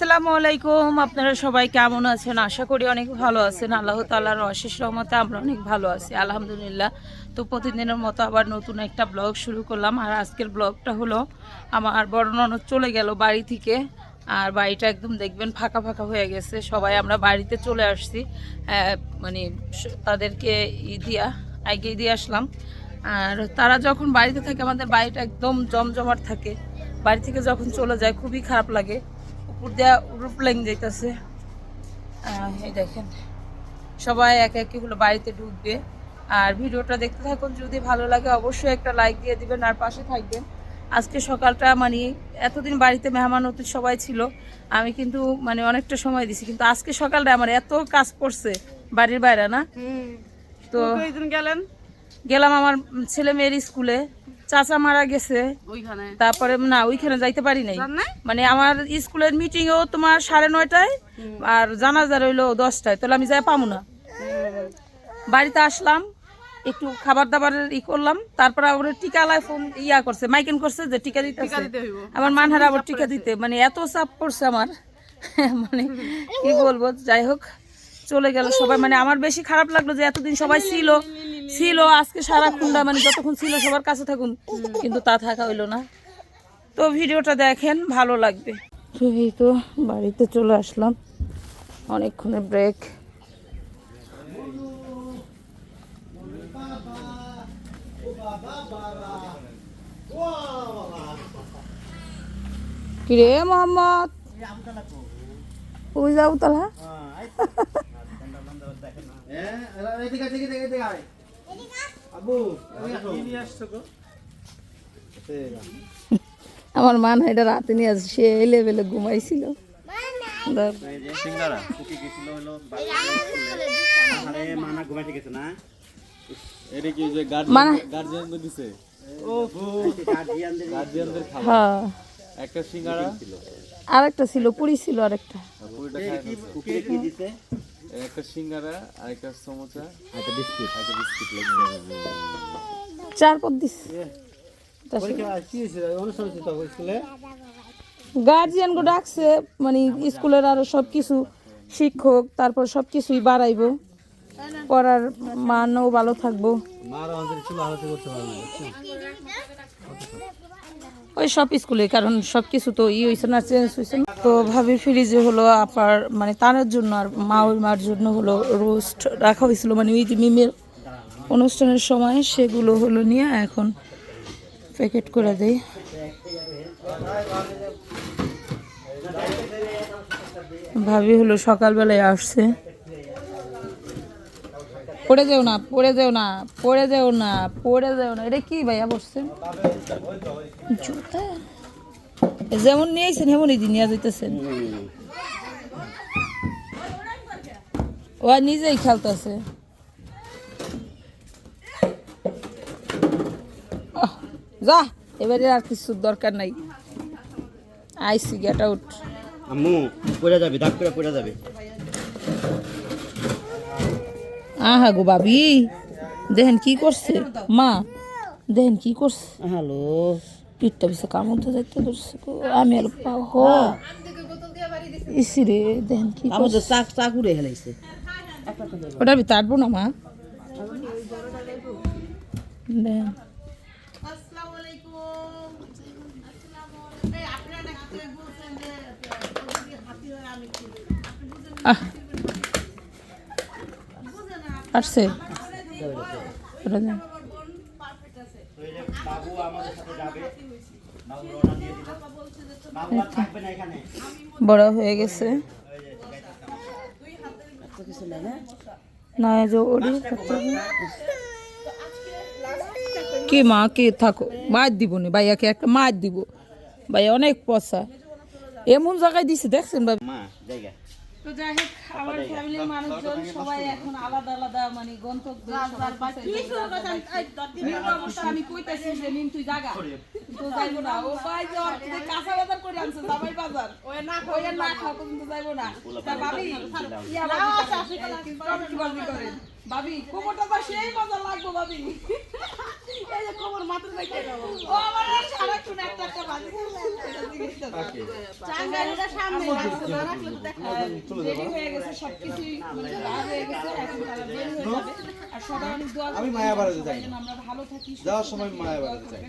সবাই আপনারা সবাই কেমন আছেন? আশা করি অনেক ভালো আছেন। আল্লাহ তাআলার অশেষ রহমতে আমরা অনেক ভালো আছি, আলহামদুলিল্লাহ। তো প্রতিদিনের মতো আবার নতুন একটা ব্লগ শুরু করলাম। আর আজকের ব্লগটা হলো, আমার বড় ননদ চলে গেল বাড়ি থেকে। আর বাড়িটা একদম দেখবেন ফাঁকা ফাঁকা হয়ে গেছে। সবাই আমরা বাড়িতে চলে আসছি। মানে তাদেরকে ই দিয়া, আগে দিয়ে আসলাম। আর তারা যখন বাড়িতে থাকে, আমাদের বাড়িটা একদম জমজমাট থাকে। বাড়ি থেকে যখন চলে যায়, খুবই খারাপ লাগে। উপর দেওয়া রূপ লেগে যাইতেছে। এই দেখেন। সবাই একে একে হলো বাড়িতে ঢুকবে। আর ভিডিওটা দেখতে থাকুন। যদি ভালো লাগে, অবশ্যই একটা লাইক দিয়ে দিবেন। আর পাশে থাকবেন। আজকে সকালটা মানে এতদিন বাড়িতে মেহমান অতি সবাই ছিল আমি কিন্তু মানে অনেকটা সময় দিছি কিন্তু আজকে সকালটা আমার এত কাজ পড়ছে বাড়ির বাইরে না। তো গেলেন? গেলাম আমার ছেলে মেয়ের স্কুলে চাচা মারা গেছে। ওইখানে? তারপরে না ওইখানে যাইতে পারি নাই। মানে আমার স্কুলের মিটিংও তোমার সাড়ে নয়টায় আর জানাজা রইল দশটায় তাহলে আমি যাই পাবো না। বাড়িতে আসলাম একটু খাবার দাবারের ই করলাম তারপর আবার টিকা লাই ফোন ইয়া করছে মাইকেন করছে যে টিকা দিতে। আমার মানহার আবার টিকা দিতে মানে এত চাপ পড়ছে আমার। মানে কি বলব যাই হোক চলে গেল সবাই। মানে আমার বেশি খারাপ লাগল যে এতদিন সবাই ছিল ছিল আজকে সারাক্ষণটা মানে যতক্ষণ ছিল সবার কাছে থাকুন কিন্তু তা থাকা হইল না। তো ভিডিওটা দেখেন ভালো লাগবে। তো এই তো বাড়িতে চলে আসলাম অনেকক্ষণের ব্রেক কিরে মোহাম্মদ? ওই যাও তালা আমার মান এটা রাতে নিয়ে আসে সে লেভেলে ঘুমাইছিল। মানা ঘুমাইতে গেছে না। এটা কি যে মানে দিছে? হ্যাঁ। একটা সিঙ্গারা। আরেকটা ছিল পুরি ছিল আরেকটা। আর একটা সিঙ্গারা আর একটা সমোসা। একটা বিস্কিট। আর একটা বিস্কিট চার পদ দিস। গার্জিয়ান গো ডাকছে মানে স্কুলের আরও সব কিছু শিক্ষক তারপর সব কিছুই বাড়াইবো। পড়ার মানও ভালো থাকব। ওই সব স্কুলে কারণ সব কিছু তো ই হয়েছে না চেঞ্জ হয়েছে তো ভাবি ফ্রিজে হলো আপার মানে তানের জন্য আর মা ওই মার জন্য হলো রোস্ট রাখা হয়েছিল মানে ওই মিমের অনুষ্ঠানের সময় সেগুলো হলো নিয়ে এখন প্যাকেট করে দেয় ভাবি হলো সকালবেলায় আসছে। পড়ে যাও না, পড়ে যাও না, পড়ে যাও না, পড়ে যাও না। এটা কি ভাইয়া বসছেন? যেমন নিয়েছেন হেমনই দিন নিয়ে যাইতেছেন। ও নিজেই খেলতেছে। যা, এবারে আর কিছু দরকার নাই। আইসি গেট আউট আম্মু, পড়ে যাবে, দাগ করে পড়ে যাবে। আহা গো বাবি দেখেন কি করছে? মা দেখেন কি করছে? হ্যালো। পিঠটা পিছে কামড়তে যাইতে ধরছে গো। আমি আর পাও হ। ইসি রে দেখেন কি করছে। চাক চাক উড়ে হেলাইছে ওটার ভিতরে আটবো না মা? দেখেন। আসসালামু এখানে বড় হয়ে গেছে। না যে ওরি কি মা কি থাকো? মার দিব নি ভাইয়াকে একটা মার দিব। ভাইয়া অনেক পচা। এমন জায়গায় দিছে দেখছেন ভাই? মা জায়গা। তো যাই হোক আমার ফ্যামিলির মানুষজন সবাই এখন আলাদা আলাদা মানে গন্তব্যে আমি কইতাছি যে নিন তুই জাগা। তো যাইবো না। ও ভাই যে ওর কাঁচা বাজার করে আনছে জামাই বাজার। ওই না ওই না খাওয়া পর্যন্ত যাইবো না। তা ভাবি ইয়া ভাবি কি ভাবি করেন ভাবি কোমরটা তো সেই মজা লাগবো ভাবি। এই যে কোমর মাথা রেখে ও আমার আর সারাক্ষণ একটা একটা ভাবি চাঙ্গারিটা সামনে রাখছে না রাখলে তো দেখা রেডি হয়ে গেছে সবকিছুই মানে বার হয়ে গেছে এখন তারা বের হয়ে যাবে। আর সবাই অনেক দোয়া আমি মায়াবাড়িতে যাই। যেন আমরা ভালো থাকি যাওয়ার সময় মায়া বাড়াতে চাই।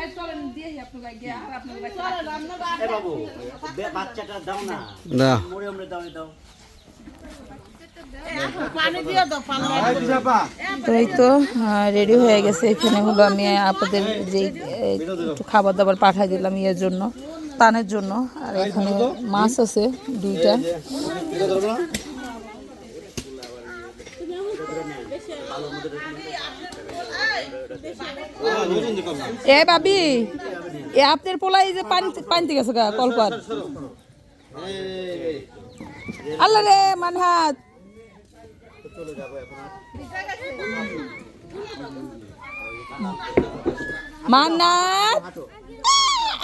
এই চলেন দিয়ে আপনার গিয়ে আর আপনার এ বাবু বে- বাচ্চাটা দাও না। না। মরে আমরা দাও দাও। তো রেডি হয়ে গেছে। এখানে হলো আমি আপনাদের যে একটু খাবার দাবার পাঠাই দিলাম ইয়ের জন্য তানের জন্য। আর এখানে মাছ আছে, দুইটা। এ বাবি এ আপনার পোলাই যে পানি পানিতে গেছে গা কলপার আল্লাহ রে, মানহাত। মান্নাত!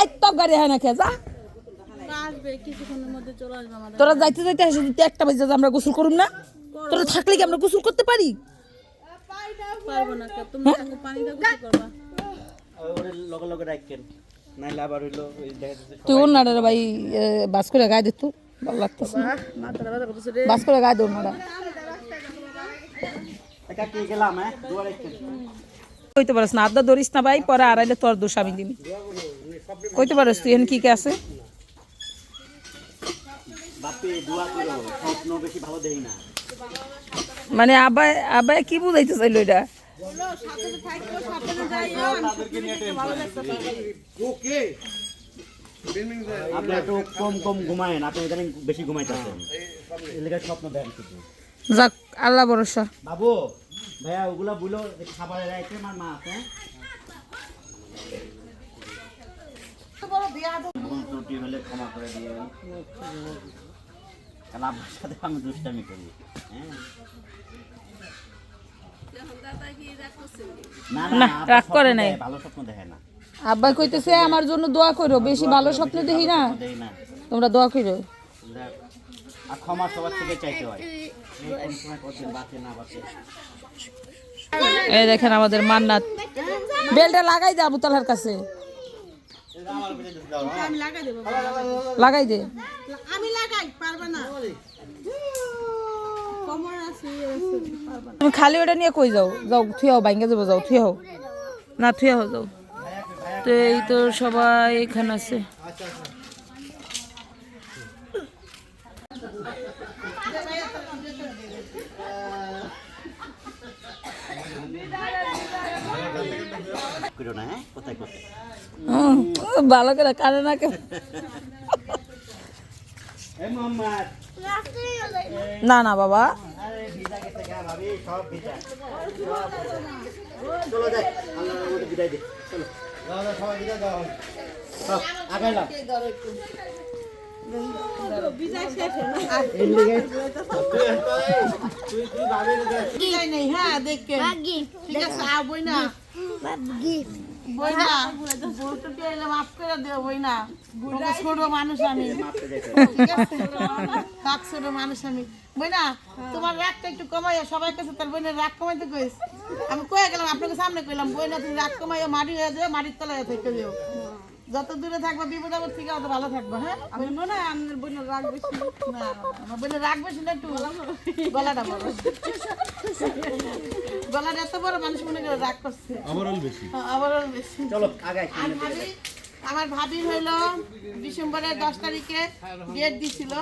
একদম গাড়ি হয় না খেয়ে তোরা যাইতে যাইতে আসে যদি একটা বাজে আমরা গোসল করুম না? তোরা থাকলে কি আমরা গোসল করতে পারি? যাচ্ছে তুই ভাই বাস করে গায়ে দিত ভালো লাগতেছে। বাস করে গায়ে দে ওনারা একা কি গেলাম হ্যাঁ দুয়ার রাখেন কইতে পারস না আদা ধরিস না ভাই পরে আড়াইলে তোর দোষ আমি দিবি কইতে পারস তুই এখন কি কে আছে? মানে আবাই আবাই কি বুঝাইতে চাইলো এটা? আপনি একটু কম কম ঘুমায়েন আপনি বেশি এলাকার স্বপ্ন শুধু যাক আল্লাহ ভরসা। বাবু ভাইয়া ওগুলা বলো খাবারের রাইতে আমার মা আছে ত্রুটি হলে ক্ষমা করে দিয়ে কারণ আপনার সাথে আমি দুষ্টামি করি হ্যাঁ? না না, রাগ করে নাই। ভালো স্বপ্ন দেখে না। আব্বাই কইতেছে আমার জন্য দোয়া করো বেশি ভালো স্বপ্ন দেখি না। তোমরা দোয়া করো। আর ক্ষমা সবার থেকে চাইতে হয়। এই দেখেন আমাদের মান্নাত। বেলটা লাগাই দে আবু তালার কাছে। লাগাই দে। আমি লাগাই পারবে না। তুমি খালি ওটা নিয়ে কই যাও? যাও থুয়ে হও বাইঙ্গা যাব যাও থুয়ে হও না থুয়ে হও যাও। তো এই তো সবাই এখানে আছে। করো না হ্যাঁ? কোথায় কোথায়? ভালো করে কানে না কেন না না বাবা। ভাবি নাই হ্যাঁ ঠিক আছে আ বই না। ঠিক আছে। তোমার রাগটা একটু কমাইয়া সবাই কাছে তার বোনের রাগ কমাইতে কইস। আমি কয়ে গেলাম আপনাকে সামনে কইলাম বই না তুমি রাগ কমাইয়া মাটি হয়ে মাটির তলায় থেকে দিও যত দূরে থাকবা বিপদ আপদ থেকে অত ভালো থাকবা হ্যাঁ? আমি মনে হয় আমার বোনের রাগ বেশি। না আমার বোনের রাগ বেশি না একটু গলাটা বড় গলাটা এত বড় মানুষ মনে করে রাগ করছে। আমারও বেশি। আবারও বেশি। চলো আগাই ভাবি আমার ভাবির হইল ডিসেম্বরের দশ তারিখে ডেট দিছিল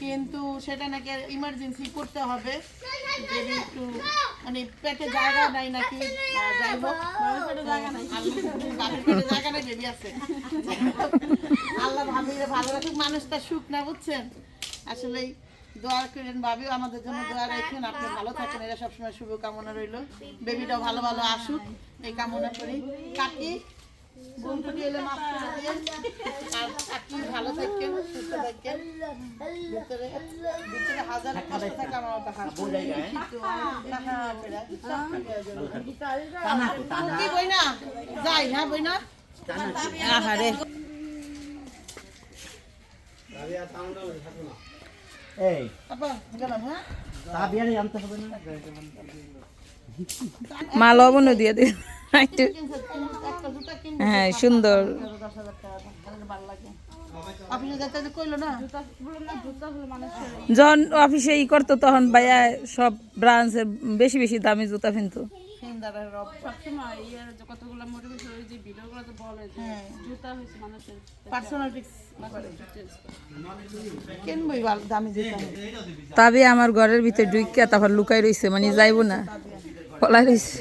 কিন্তু সেটা নাকি ইমার্জেন্সি করতে হবে। যদি একটু মানে পেটে জায়গা নাই নাকি যাই হোক। পেটে জায়গা নাই। বাবার পেটে জায়গা নাই বেবি আছে। আল্লাহ ভাবির ভালো রাখুক মানুষটা সুখ না বুঝছেন? আসলেই দোয়া করেন ভাবিও আমাদের জন্য দোয়া রাখেন। আপনি ভালো থাকেন এটা সবসময় শুভকামনা রইল। বেবিটাও ভালো ভালো আসুক এই কামনা করি। কাকি বন্ধুটি এলে মাফ করে দিয়েন আর আপনি ভালো থাকেন সুস্থ থাকেন। ভিতরে ভিতরে হাজার কষ্ট থাকে আমার মতো। কি বই না যাই হ্যাঁ বই না আহারে। হ্যাঁ না? মা লবণও দিয়ে দিন হ্যাঁ সুন্দর। যখন অফিসে ই করতো, তখন ভাইয়া সব ব্রাঞ্চে বেশি বেশি দামি জুতা কিনতো সুন্দরের রব। হ্যাঁ। পার্সোনালিটিক্স কিনবই ভালো দামি জুতা? তবে আমার ঘরের ভিতরে ঢুকিয়া তারপর লুকাই রইছে মানে যাইব না। পলাই রইছে।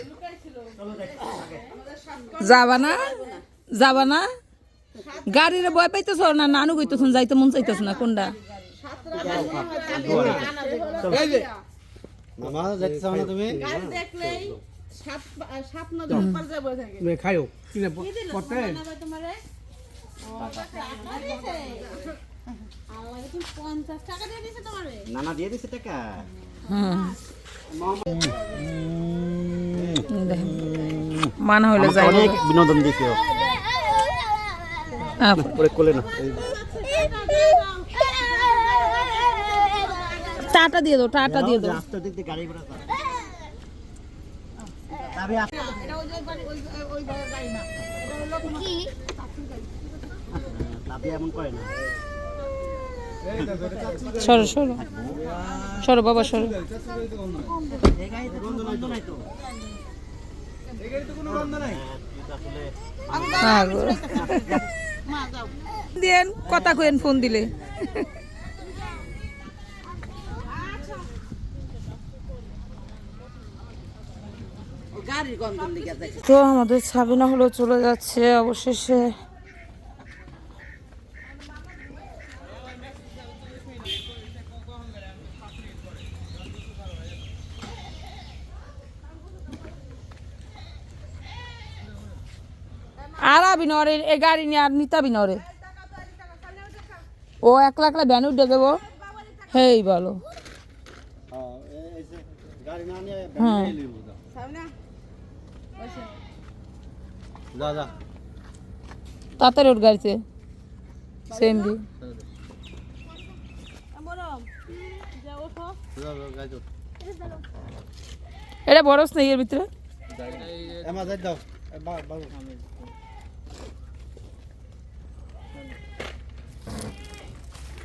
যাবা না? যাবা না? গাড়িরে বয় পাইতেছ না? নানু কইতেছ যাইতে মন চাইতেছ না কোনটা মামা যাইতে চাও না তুমি? গাড়ি দেখলেই সাত সাত না দশ যাব থাকে। খাইও। কিনে পড়তে নানা দিয়ে দিছে টাকা। মানা হইলে যাই অনেক বিনোদন দিছে। কোলে না। টাটা দিয়ে দাও টাটা দিয়ে দাও। রাস্তা দিক দিয়ে গাড়ি ঘোড়া তবে আপ- তবে এমন করে না। সরো সরো। সরো বাবা সরো। এই গাড়িতে গন্ধ নাই তো নাই তো হ্যাঁ কথা কইন ফোন দিলে গাড়ির গন্ধ দিকে যায় তো আমাদের সাবিনা হলো চলে যাচ্ছে অবশেষে। আর আবি নরে এ গাড়ি নিয়ে আর নিতাবি নরে ও একলা একলা ভ্যান উঠে দেবো? হেই বলো। হ্যাঁ যা যা। তাড়াতাড়ি ওর গাড়িতে। সেম দি এটা বরস নেই এর ভিতরে? এমা যাই দাও।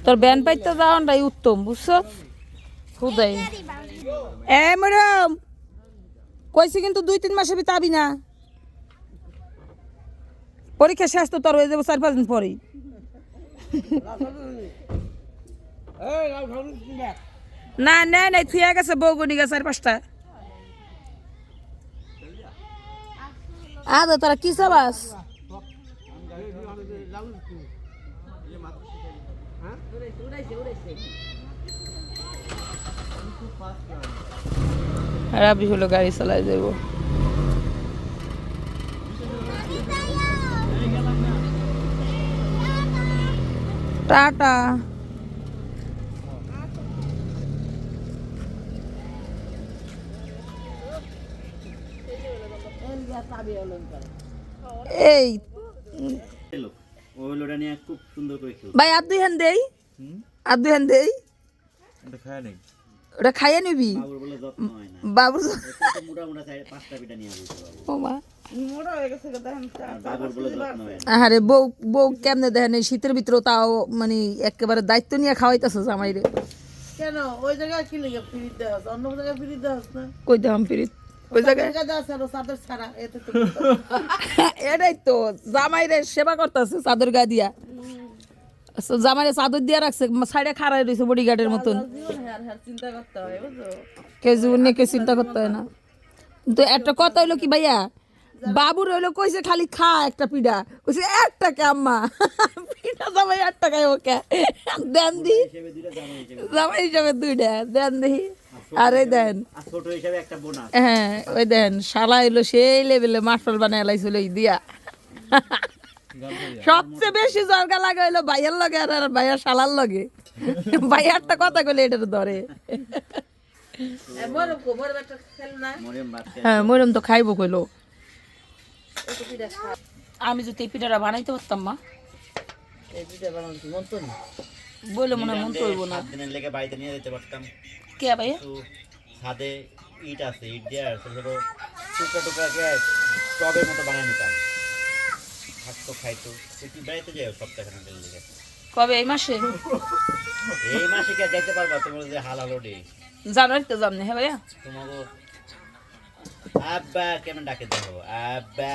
তোর ব্যান পাইতে যাওয়াটাই উত্তম বুঝছ? খুদাই। এ ম্যাডাম কইছি কিন্তু দুই তিন মাসে আবি না। পরীক্ষা শেষ তো তোর হয়ে যাব চার পাঁচ দিন পরেই। না না নাই, থুয়া গেছে বৌগনি গেছে চার পাঁচটা। আদা তারা কি চাবাস রাবি হলো গাড়ি চালাই যাব। টাটা। এই। খুব সুন্দর করে ভাই আর দুই হ্যান দেই? আর দুই হ্যান দেই? ওটা খাইয়ে নিবি? বাবুর মোটা মোটা পাঁচটা পিঠা নিয়ে আসবে। ও মা। হয়ে আর বউ বউ কেমনে দেখেন এই শীতের ভিতরে তাও মানে একেবারে দায়িত্ব নিয়ে খাওয়াইতেছে জামাইরে। কেন? ওই জায়গায় কি লেগে ফিরিত দেওয়া অন্য জায়গায় ফিরিত দেওয়া না? কই দাম পিরিত ওই জায়গায় তো এটাই তো জামাইরে সেবা করতেছে চাদর গা দিয়া। আচ্ছা, জামাইরে চাদর দিয়া রাখছে সাইডে খাড়াই রয়েছে বডিগার্ডের মতন। চিন্তা করতে বুঝছ? কেউ জীবন নিয়ে কেউ চিন্তা করতে হয় না। কিন্তু একটা কথা হইল কি ভাইয়া? বাবুর হইল কইছে খালি খা একটা পিঠা। কইছে এক টাকা আম্মা? পিঠা জামাই এক টাকায় ওকে। দেন দি। জামাই হিসাবে দুইটা দেন দি। আরে দেন। আর ছোট হিসেবে একটা বোনাস হ্যাঁ ওই দেন। শালা এলো সেই লেভেলে মাটফল বানায় লাইছিল দিয়া সবচেয়ে বেশি জরকা লাগে হইল ভাইয়ের লগে আর আর ভাইয়ার শালার লগে। ভাইয়ারটা কথা কইলে এটার ধরে। হ্যাঁ মরম তো খাইবো কইলো। আমি যদি এই পিঠাটা বানাইতে পারতাম মা। বলে মনে হয় মন তো হইব না। দিনের লেগে বাড়িতে নিয়ে যেতে পারতাম। কে ভাইয়া? একটু ছাদে ইট আছে ইট দিয়ে ছোট ছোট টুকরা টুকরা করে টবের মতো বানিয়ে নিতাম। থাকতো খাইতো। তুই বেড়াইতে যাও সপ্তাহখানেকের লেগে? কবে? এই মাসে? এই মাসে কি আর যাইতে পারবা? তোমার যে হাল হালো ডে জানুয়ারিতে যাবনি হ্যাঁ ভাইয়া? তোমাকে আব্বা কেমন ডাকে দেখো? আব্বা।